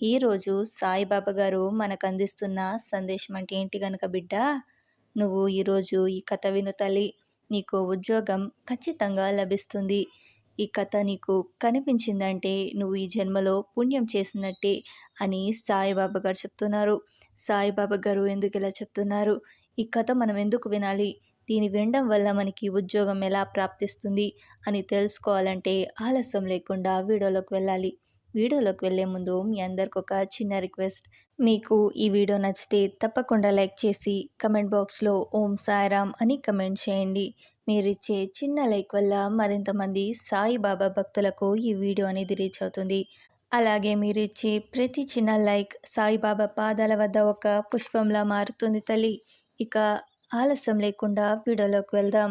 ఈరోజు సాయిబాబా గారు మనకు అందిస్తున్న సందేశం అంటే ఏంటి గనక బిడ్డ? నువ్వు ఈరోజు ఈ కథ విను తల్లి. నీకు ఉద్యోగం ఖచ్చితంగా లభిస్తుంది. ఈ కథ నీకు కనిపించిందంటే నువ్వు ఈ జన్మలో పుణ్యం చేసినట్టే అని సాయిబాబా గారు చెప్తున్నారు. సాయిబాబా గారు ఎందుకు ఇలా చెప్తున్నారు? ఈ కథ మనం ఎందుకు వినాలి? దీని వినడం వల్ల మనకి ఉద్యోగం ఎలా ప్రాప్తిస్తుంది అని తెలుసుకోవాలంటే ఆలస్యం లేకుండా వీడియోలోకి వెళ్ళాలి. వీడియోలోకి వెళ్ళే ముందు మీ అందరికి ఒక చిన్న రిక్వెస్ట్. మీకు ఈ వీడియో నచ్చితే తప్పకుండా లైక్ చేసి కమెంట్ బాక్స్లో ఓం సాయిరామ్ అని కమెంట్ చేయండి. మీరిచ్చే చిన్న లైక్ వల్ల మరింత మంది సాయిబాబా భక్తులకు ఈ వీడియో అనేది రీచ్ అవుతుంది. అలాగే మీరు ఇచ్చే ప్రతి చిన్న లైక్ సాయిబాబా పాదాల వద్ద ఒక పుష్పంలా మారుతుంది తల్లి. ఇక ఆలస్యం లేకుండా వీడియోలోకి వెళ్దాం.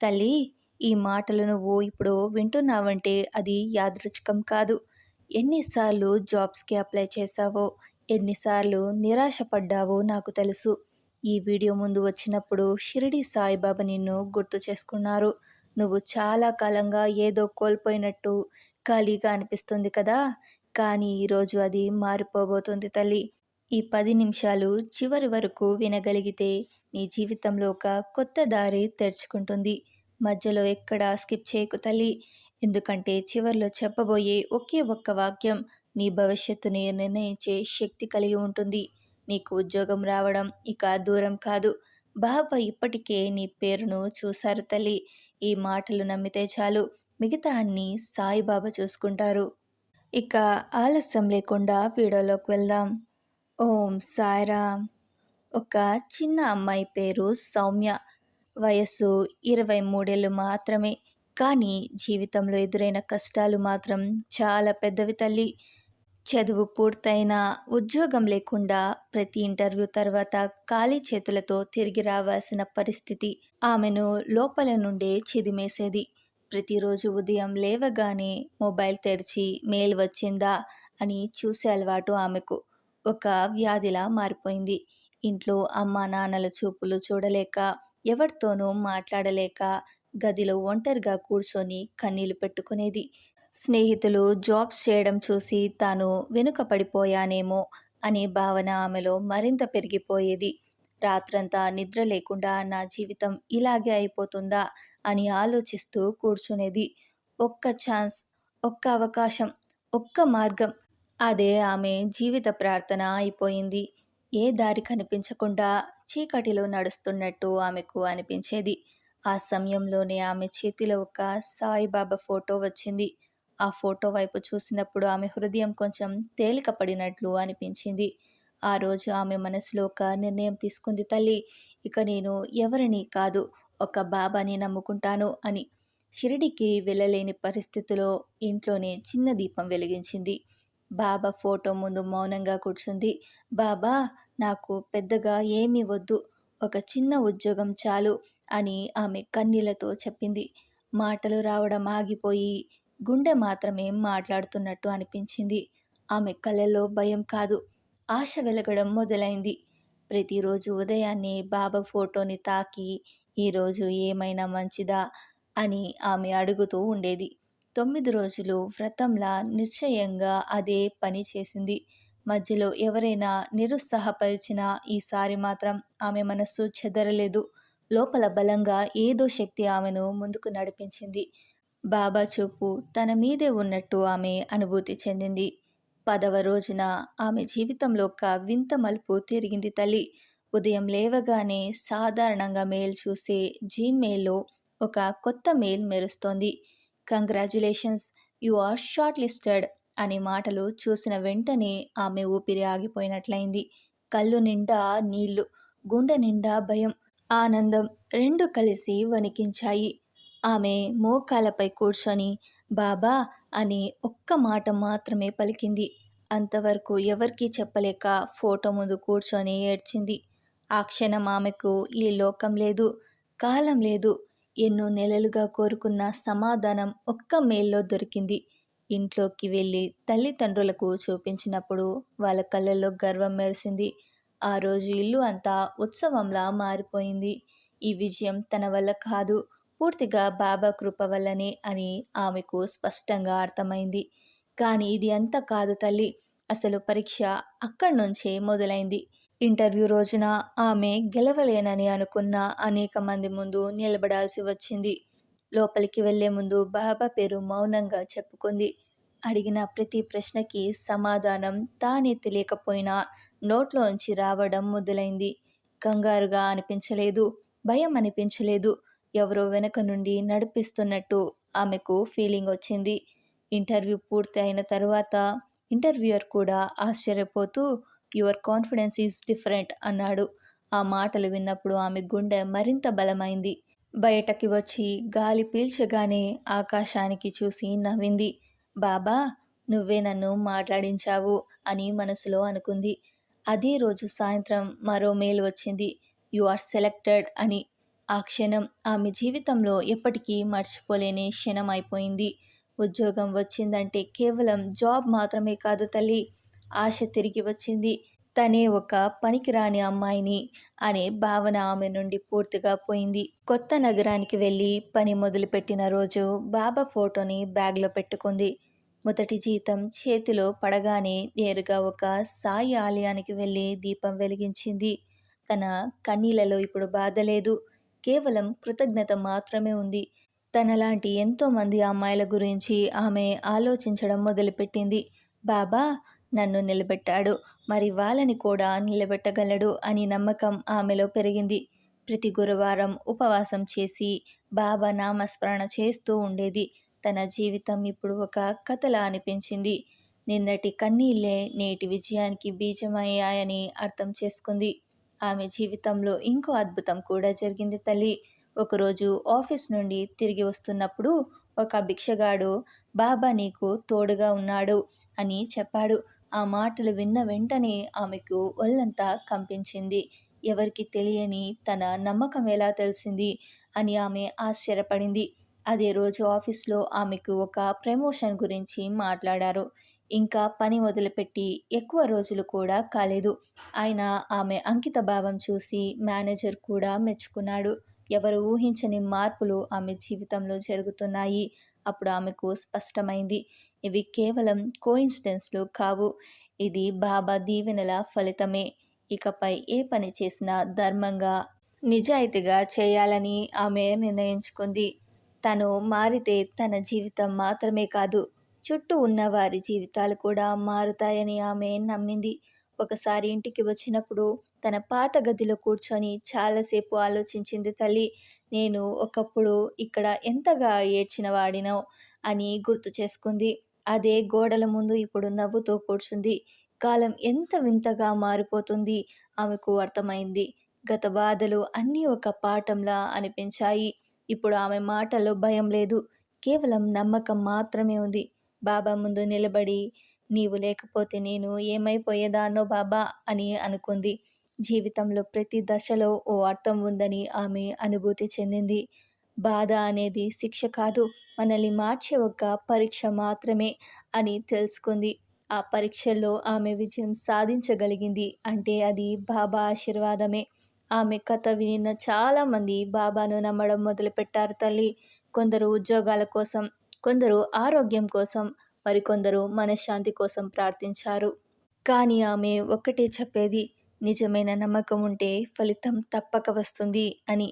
తల్లి ఈ మాటలు నువ్వు ఇప్పుడు వింటున్నావంటే అది యాదృచ్ఛికం కాదు. ఎన్నిసార్లు జాబ్స్కి అప్లై చేశావో ఎన్నిసార్లు నిరాశపడ్డావో నాకు తెలుసు. ఈ వీడియో ముందు వచ్చినప్పుడు షిరిడి సాయిబాబా నిన్ను గుర్తు చేసుకున్నారు. నువ్వు చాలా కాలంగా ఏదో కోల్పోయినట్టు ఖాళీగా అనిపిస్తుంది కదా? కానీ ఈరోజు అది మారిపోబోతుంది తల్లి. ఈ పది నిమిషాలు చివరి వరకు వినగలిగితే నీ జీవితంలో ఒక కొత్త దారి తెరుచుకుంటుంది. మధ్యలో ఎక్కడా స్కిప్ చేయకు తల్లి. ఎందుకంటే చివరిలో చెప్పబోయే ఒకే ఒక్క వాక్యం నీ భవిష్యత్తుని నిర్ణయించే శక్తి కలిగి ఉంటుంది. నీకు ఉద్యోగం రావడం ఇక దూరం కాదు. బాబా ఇప్పటికే నీ పేరును చూశారు తల్లి. ఈ మాటలు నమ్మితే చాలు. మిగతా అన్ని సాయిబాబా చూసుకుంటారు. ఇక ఆలస్యం లేకుండా వీడియోలోకి వెళ్దాం. ఓం సాయిరామ్. ఒక చిన్న అమ్మాయి పేరు సౌమ్య. వయస్సు ఇరవై మూడేళ్ళు మాత్రమే. కానీ జీవితంలో ఎదురైన కష్టాలు మాత్రం చాలా పెద్దవి తల్లి. చదువు పూర్తయిన ఉద్యోగం లేకుండా ప్రతి ఇంటర్వ్యూ తర్వాత ఖాళీ చేతులతో తిరిగి రావాల్సిన పరిస్థితి ఆమెను లోపల నుండే చిదిమేసేది. ప్రతిరోజు ఉదయం లేవగానే మొబైల్ తెరిచి మెయిల్ వచ్చిందా అని చూసే అలవాటు ఆమెకు. ఒక వ్యాధిలా మారిపోయింది. ఇంట్లో అమ్మా నాన్నల చూపులు చూడలేక ఎవరితోనూ మాట్లాడలేక గదిలో ఒంటరిగా కూర్చొని కన్నీళ్ళు పెట్టుకునేది. స్నేహితులు జాబ్స్ చేయడం చూసి తాను వెనుక పడిపోయానేమో అనే భావన ఆమెలో మరింత పెరిగిపోయేది. రాత్రంతా నిద్ర లేకుండా నా జీవితం ఇలాగే అయిపోతుందా అని ఆలోచిస్తూ కూర్చునేది. ఒక్క ఛాన్స్ ఒక్క అవకాశం ఒక్క మార్గం అదే ఆమె జీవిత ప్రార్థన అయిపోయింది. ఏ దారి కనిపించకుండా చీకటిలో నడుస్తున్నట్టు ఆమెకు అనిపించేది. ఆ సమయంలోనే ఆమె చేతిలో ఒక సాయిబాబా ఫోటో వచ్చింది. ఆ ఫోటో వైపు చూసినప్పుడు ఆమె హృదయం కొంచెం తేలిక పడినట్లు అనిపించింది. ఆ రోజు ఆమె మనసులో ఒక నిర్ణయం తీసుకుంది తల్లి ఇక నేను ఎవరిని కాదు ఒక బాబాని నమ్ముకుంటాను అని. షిరిడికి వెళ్ళలేని పరిస్థితిలో ఇంట్లోనే చిన్న దీపం వెలిగించింది. బాబా ఫోటో ముందు మౌనంగా కూర్చుంది. బాబా నాకు పెద్దగా ఏమీ వద్దు. ఒక చిన్న ఉద్యోగం చాలు. అని ఆమె కన్నీళ్ళతో చెప్పింది. మాటలు రావడం ఆగిపోయి గుండె మాత్రమే మాట్లాడుతున్నట్టు అనిపించింది. ఆమె కళ్ళలో భయం కాదు ఆశ వెలగడం మొదలైంది. ప్రతిరోజు ఉదయాన్నే బాబా ఫోటోని తాకి ఈరోజు ఏమైనా మంచిదా? అని ఆమె అడుగుతూ ఉండేది. తొమ్మిది రోజులు వ్రతంలా నిశ్చయంగా అదే పని చేసింది. మధ్యలో ఎవరైనా నిరుత్సాహపరిచినా ఈసారి మాత్రం ఆమె మనస్సు చెదరలేదు. లోపల బలంగా ఏదో శక్తి ఆమెను ముందుకు నడిపించింది. బాబా చూపు తన మీదే ఉన్నట్టు ఆమె అనుభూతి చెందింది. పదవ రోజున ఆమె జీవితంలో ఒక వింత మలుపు తిరిగింది తల్లి. ఉదయం లేవగానే సాధారణంగా మెయిల్ చూసే జీమెయిల్లో ఒక కొత్త మెయిల్ మెరుస్తోంది. Congratulations you are shortlisted అనే మాటలు చూసిన వెంటనే ఆమె ఊపిరి ఆగిపోయినట్లయింది. కళ్ళు నిండా నీళ్ళు గుండె నిండా భయం. ఆనందం రెండు కలిసి వణికించాయి. ఆమె మోకాలపై కూర్చొని బాబా అని ఒక్క మాట మాత్రమే పలికింది. అంతవరకు ఎవరికీ చెప్పలేక ఫోటో ముందు కూర్చొని ఏడ్చింది. ఆ క్షణం ఆమెకు ఈ లోకం లేదు కాలం లేదు. ఎన్నో నెలలుగా కోరుకున్న సమాధానం ఒక్క మేల్లో దొరికింది. ఇంట్లోకి వెళ్ళి తల్లిదండ్రులకు చూపించినప్పుడు వాళ్ళ కళ్ళల్లో గర్వం మెరిసింది. ఆ రోజు ఇల్లు అంతా ఉత్సవంలా మారిపోయింది. ఈ విజయం తన వల్ల కాదు పూర్తిగా బాబా కృప వల్లనే అని ఆమెకు స్పష్టంగా అర్థమైంది. కానీ ఇది అంత కాదు తల్లి అసలు పరీక్ష అక్కడి నుంచే మొదలైంది. ఇంటర్వ్యూ రోజున ఆమె గెలవలేనని అనుకున్న అనేక మంది ముందు నిలబడాల్సి వచ్చింది. లోపలికి వెళ్ళే ముందు బాబా పేరు మౌనంగా చెప్పుకుంది. అడిగిన ప్రతి ప్రశ్నకి సమాధానం తానే తెలియకపోయినా నోట్లోంచి రావడం మొదలైంది. కంగారుగా అనిపించలేదు. భయం అనిపించలేదు. ఎవరో వెనక నుండి నడిపిస్తున్నట్టు ఆమెకు ఫీలింగ్ వచ్చింది. ఇంటర్వ్యూ పూర్తి అయిన తర్వాత ఇంటర్వ్యూయర్ కూడా ఆశ్చర్యపోతూ యువర్ కాన్ఫిడెన్స్ ఈజ్ డిఫరెంట్ అన్నాడు. ఆ మాటలు విన్నప్పుడు ఆమె గుండె మరింత బలమైంది. బయటకి వచ్చి గాలి పీల్చగానే ఆకాశానికి చూసి నవ్వింది. బాబా నువ్వే నన్ను మాట్లాడించావు అని మనసులో అనుకుంది. అదే రోజు సాయంత్రం మరో మెయిల్ వచ్చింది. యు ఆర్ సెలెక్టెడ్ అని. ఆ క్షణం ఆమె జీవితంలో ఎప్పటికీ మర్చిపోలేని క్షణం అయిపోయింది. ఉద్యోగం వచ్చిందంటే కేవలం జాబ్ మాత్రమే కాదు తల్లి ఆశ తిరిగి వచ్చింది. తనే ఒక పనికిరాని అమ్మాయిని అనే భావన ఆమె నుండి పూర్తిగా పోయింది. కొత్త నగరానికి వెళ్ళి పని మొదలుపెట్టిన రోజు బాబా ఫోటోని బ్యాగ్లో పెట్టుకుంది. మొదటి జీతం చేతిలో పడగానే నేరుగా ఒక సాయి ఆలయానికి వెళ్ళి దీపం వెలిగించింది. తన కన్నీలలో ఇప్పుడు బాధ లేదు. కేవలం కృతజ్ఞత మాత్రమే ఉంది. తనలాంటి ఎంతోమంది అమ్మాయిల గురించి ఆమె ఆలోచించడం మొదలుపెట్టింది. బాబా నన్ను నిలబెట్టాడు. మరి వాళ్ళని కూడా నిలబెట్టగలడు అని నమ్మకం ఆమెలో పెరిగింది. ప్రతి గురువారం ఉపవాసం చేసి బాబా నామస్మరణ చేస్తూ ఉండేది. తన జీవితం ఇప్పుడు ఒక కథలా అనిపించింది. నిన్నటి కన్నీళ్ళే నేటి విజయానికి బీజమయ్యాయని అర్థం చేసుకుంది. ఆమె జీవితంలో ఇంకో అద్భుతం కూడా జరిగింది తల్లి. ఒకరోజు ఆఫీస్ నుండి తిరిగి వస్తున్నప్పుడు ఒక భిక్షగాడు బాబా నీకు తోడుగా ఉన్నాడు అని చెప్పాడు. ఆ మాటలు విన్న వెంటనే ఆమెకు ఒళ్ళంతా కంపించింది. ఎవరికి తెలియని తన నమ్మకం ఎలా తెలిసింది అని ఆమె ఆశ్చర్యపడింది. అదే రోజు ఆఫీస్లో ఆమెకు ఒక ప్రమోషన్ గురించి మాట్లాడారు. ఇంకా పని మొదలుపెట్టి ఎక్కువ రోజులు కూడా కాలేదు. ఆయన ఆమె అంకిత భావం చూసి మేనేజర్ కూడా మెచ్చుకున్నాడు. ఎవరు ఊహించని మార్పులు ఆమె జీవితంలో జరుగుతున్నాయి. అప్పుడు ఆమెకు స్పష్టమైంది. ఇవి కేవలం కోయిన్సిడెన్స్లు కావు. ఇది బాబా దీవెనల ఫలితమే. ఇకపై ఏ పని చేసినా ధర్మంగా నిజాయితీగా చేయాలని ఆమె నిర్ణయించుకుంది. తను మారితే తన జీవితం మాత్రమే కాదు చుట్టూ ఉన్న వారి జీవితాలు కూడా మారుతాయని ఆమె నమ్మింది. ఒకసారి ఇంటికి వచ్చినప్పుడు తన పాత గదిలో కూర్చొని చాలాసేపు ఆలోచించింది తల్లి నేను ఒకప్పుడు ఇక్కడ ఎంతగా ఏడ్చిన వాడినో అని గుర్తు చేసుకుంది. అదే గోడల ముందు ఇప్పుడు నవ్వుతూ కూర్చుంది. కాలం ఎంత వింతగా మారిపోతుంది ఆమెకు అర్థమైంది. గత బాధలు అన్నీ ఒక పాఠంలా అనిపించాయి. ఇప్పుడు ఆమె మాటల్లో భయం లేదు. కేవలం నమ్మకం మాత్రమే ఉంది. బాబా ముందు నిలబడి నీవు లేకపోతే నేను ఏమైపోయేదానో బాబా అని అనుకుంది. జీవితంలో ప్రతి దశలో ఓ అర్థం ఉందని ఆమె అనుభూతి చెందింది. బాధ అనేది శిక్ష కాదు మనల్ని మార్చే ఒక పరీక్ష మాత్రమే అని తెలుసుకుంది. ఆ పరీక్షల్లో ఆమె విజయం సాధించగలిగింది అంటే అది బాబా ఆశీర్వాదమే. ఆమె కథ వినిన చాలామంది బాబాను నమ్మడం మొదలుపెట్టారు తల్లి. కొందరు ఉద్యోగాల కోసం కొందరు ఆరోగ్యం కోసం మరికొందరు మనశ్శాంతి కోసం ప్రార్థించారు. కానీ ఆమె ఒక్కటే చెప్పేది నిజమైన నమ్మకం ఉంటే ఫలితం తప్పక వస్తుంది అని.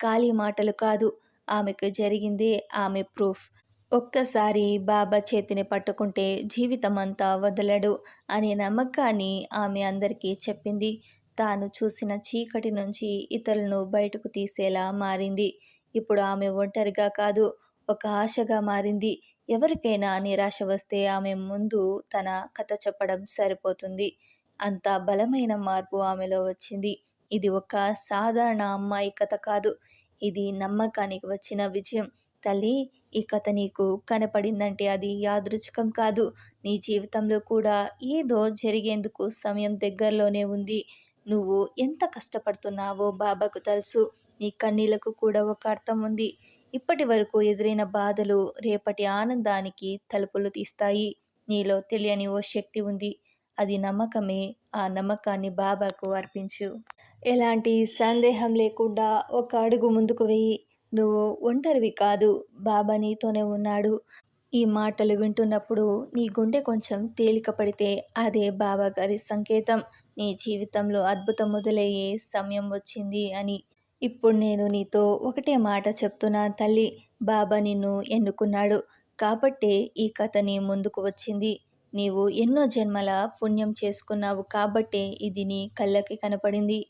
ఖాళీ మాటలు కాదు ఆమెకు జరిగిందే ఆమె ప్రూఫ్. ఒక్కసారి బాబా చేతిని పట్టుకుంటే జీవితం అంతా వదలడు అనే నమ్మకాన్ని ఆమె అందరికీ చెప్పింది. తాను చూసిన చీకటి నుంచి ఇతరులను బయటకు తీసేలా మారింది. ఇప్పుడు ఆమె ఒంటరిగా కాదు ఒక ఆశగా మారింది. ఎవరికైనా నిరాశ వస్తే ఆమె ముందు తన కథ చెప్పడం సరిపోతుంది. అంత బలమైన మార్పు ఆమెలో వచ్చింది. ఇది ఒక సాధారణ అమ్మాయి కథ కాదు. ఇది నమ్మకానికి వచ్చిన విజయం. తల్లి ఈ కథ నీకు కనపడిందంటే అది యాదృచ్ఛికం కాదు. నీ జీవితంలో కూడా ఏదో జరిగేందుకు సమయం దగ్గరలోనే ఉంది. నువ్వు ఎంత కష్టపడుతున్నావో బాబాకు తెలుసు. నీ కన్నీలకు కూడా ఒక అర్థం ఉంది. ఇప్పటి వరకు ఎదురైన బాధలు రేపటి ఆనందానికి తలుపులు తీస్తాయి. నీలో తెలియని ఓ శక్తి ఉంది. అది నమ్మకమే. ఆ నమ్మకాన్ని బాబాకు అర్పించు. ఎలాంటి సందేహం లేకుండా ఒక అడుగు ముందుకు వెయ్యి నువ్వు ఒంటరివి కాదు. బాబా నీతోనే ఉన్నాడు. ఈ మాటలు వింటున్నప్పుడు నీ గుండె కొంచెం తేలిక పడితే అదే బాబా గారి సంకేతం. నీ జీవితంలో అద్భుతం మొదలయ్యే సమయం వచ్చింది అని. ఇప్పుడు నేను నీతో ఒకటే మాట చెప్తున్నా తల్లి. బాబా నిన్ను ఎన్నుకున్నాడు. కాబట్టే ఈ కథ నీ ముందుకు వచ్చింది. నీవు ఎన్నో జన్మల పుణ్యం చేసుకున్నావు కాబట్టే ఇది నీ కళ్ళకి కనపడింది.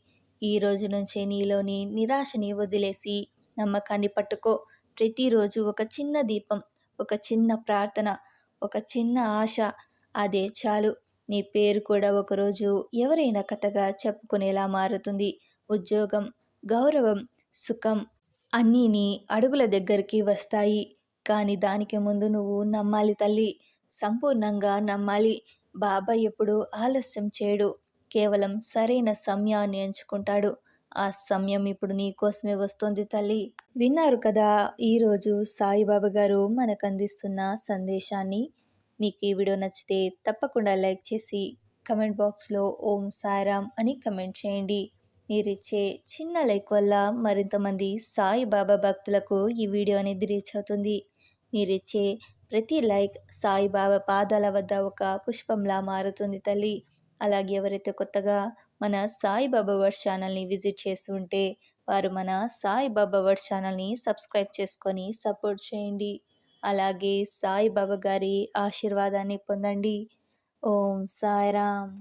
ఈ రోజు నుంచే నీలోని నిరాశని వదిలేసి నమ్మకాన్ని పట్టుకో. ప్రతిరోజు ఒక చిన్న దీపం ఒక చిన్న ప్రార్థన ఒక చిన్న ఆశ అదే చాలు. నీ పేరు కూడా ఒకరోజు ఎవరైనా కథగా చెప్పుకునేలా మారుతుంది. ఉద్యోగం గౌరవం సుఖం అన్నీ నీ అడుగుల దగ్గరికి వస్తాయి. కానీ దానికి ముందు నువ్వు నమ్మాలి తల్లి. సంపూర్ణంగా నమ్మాలి. బాబా ఎప్పుడు ఆలస్యం చేయడు. కేవలం సరైన సమయాన్ని ఎంచుకుంటాడు. ఆ సమయం ఇప్పుడు నీకోసమే వస్తుంది తల్లి. విన్నారు కదా ఈరోజు సాయిబాబా గారు మనకు అందిస్తున్న సందేశాన్ని. మీకు ఈ వీడియో నచ్చితే తప్పకుండా లైక్ చేసి కమెంట్ బాక్స్లో ఓం సాయిరామ్ అని కమెంట్ చేయండి. మీరిచ్చే చిన్న లైక్ వల్ల మరింతమంది సాయిబాబా భక్తులకు ఈ వీడియో అనేది రీచ్ అవుతుంది. మీరిచ్చే ప్రతి లైక్ సాయిబాబా పాదాల వద్ద ఒక పుష్పంలా మారుతుంది తల్లి. అలాగే ఎవరైతే కొత్తగా మన సాయిబాబా వర్డ్ ఛానల్ని విజిట్ చేస్తుంటే వారు మన సాయిబాబా వర్డ్ ఛానల్ని సబ్స్క్రైబ్ చేసుకొని సపోర్ట్ చేయండి. అలాగే సాయిబాబా గారి ఆశీర్వాదాన్ని పొందండి. ఓం సాయిరామ్.